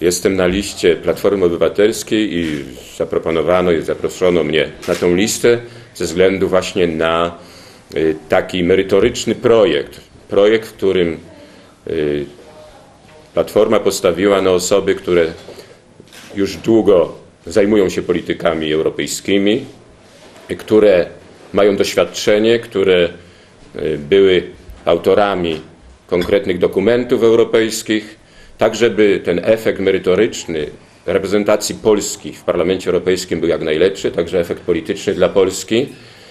Jestem na liście Platformy Obywatelskiej i zaproponowano i zaproszono mnie na tą listę ze względu właśnie na y, taki merytoryczny projekt. Projekt, w którym y, Platforma postawiła na osoby, które już długo zajmują się politykami europejskimi, y, które mają doświadczenie, które były autorami konkretnych dokumentów europejskich, tak żeby ten efekt merytoryczny reprezentacji Polski w Parlamencie Europejskim był jak najlepszy, także efekt polityczny dla Polski.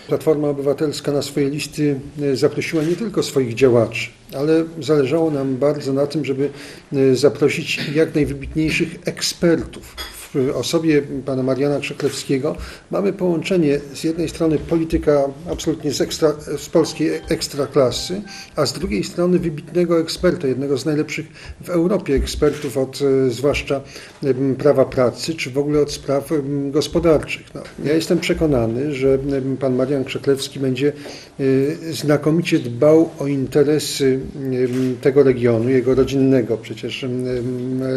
Platforma Obywatelska na swoje listy e, zaprosiła nie tylko swoich działaczy, ale zależało nam bardzo na tym, żeby e, zaprosić jak najwybitniejszych ekspertów. Osobie pana Mariana Krzeklewskiego mamy połączenie z jednej strony polityka absolutnie z, ekstra, z polskiej ekstraklasy, a z drugiej strony wybitnego eksperta, jednego z najlepszych w Europie ekspertów od e, zwłaszcza prawa pracy, czy w ogóle od spraw gospodarczych. No, ja jestem przekonany, że pan Marian Krzeklewski będzie e, znakomicie dbał o interesy tego regionu, jego rodzinnego przecież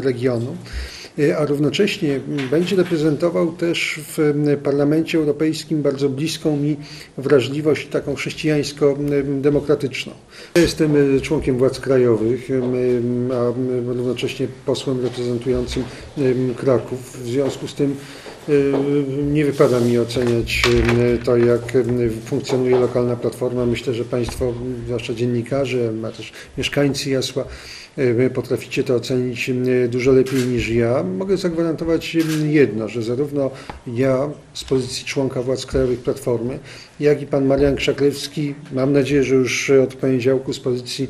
regionu e, a równocześnie będzie reprezentował też w Parlamencie Europejskim bardzo bliską mi wrażliwość taką chrześcijańsko-demokratyczną. Ja Jestem członkiem władz krajowych, a równocześnie posłem reprezentującym Kraków. W związku z tym nie wypada mi oceniać to, jak funkcjonuje lokalna platforma. Myślę, że Państwo, zwłaszcza dziennikarze, a też mieszkańcy Jasła, potraficie to ocenić dużo lepiej niż ja. Mogę zagwarantować jedno, że zarówno ja z pozycji członka władz krajowych Platformy, jak i pan Marian Krzaklewski, mam nadzieję, że już od poniedziałku z pozycji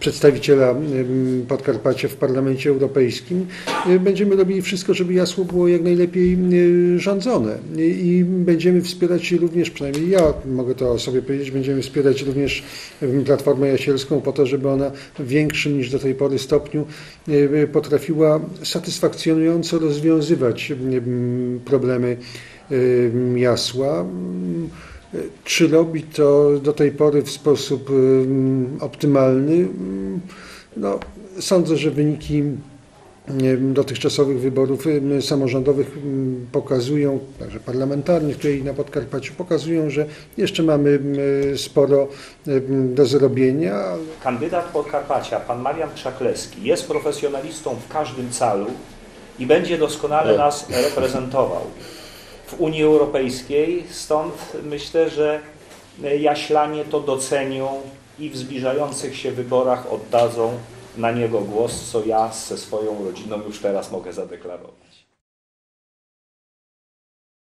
przedstawiciela Podkarpacia w Parlamencie Europejskim, będziemy robili wszystko, żeby Jasło było jak najlepiej rządzone i będziemy wspierać również, przynajmniej ja mogę to o sobie powiedzieć, będziemy wspierać również Platformę Jasielską po to, żeby ona w większym niż do tej pory stopniu potrafiła satysfakcjonująco rozwiązywać problemy Jasła. Czy robi to do tej pory w sposób optymalny? No, sądzę, że wyniki dotychczasowych wyborów samorządowych pokazują, także parlamentarnych tutaj na Podkarpaciu, pokazują, że jeszcze mamy sporo do zrobienia. Kandydat Podkarpacia, pan Marian Krzaklewski, jest profesjonalistą w każdym calu i będzie doskonale nas reprezentował w Unii Europejskiej. Stąd myślę, że Jaślanie to docenią i w zbliżających się wyborach oddadzą na niego głos, co ja ze swoją rodziną już teraz mogę zadeklarować.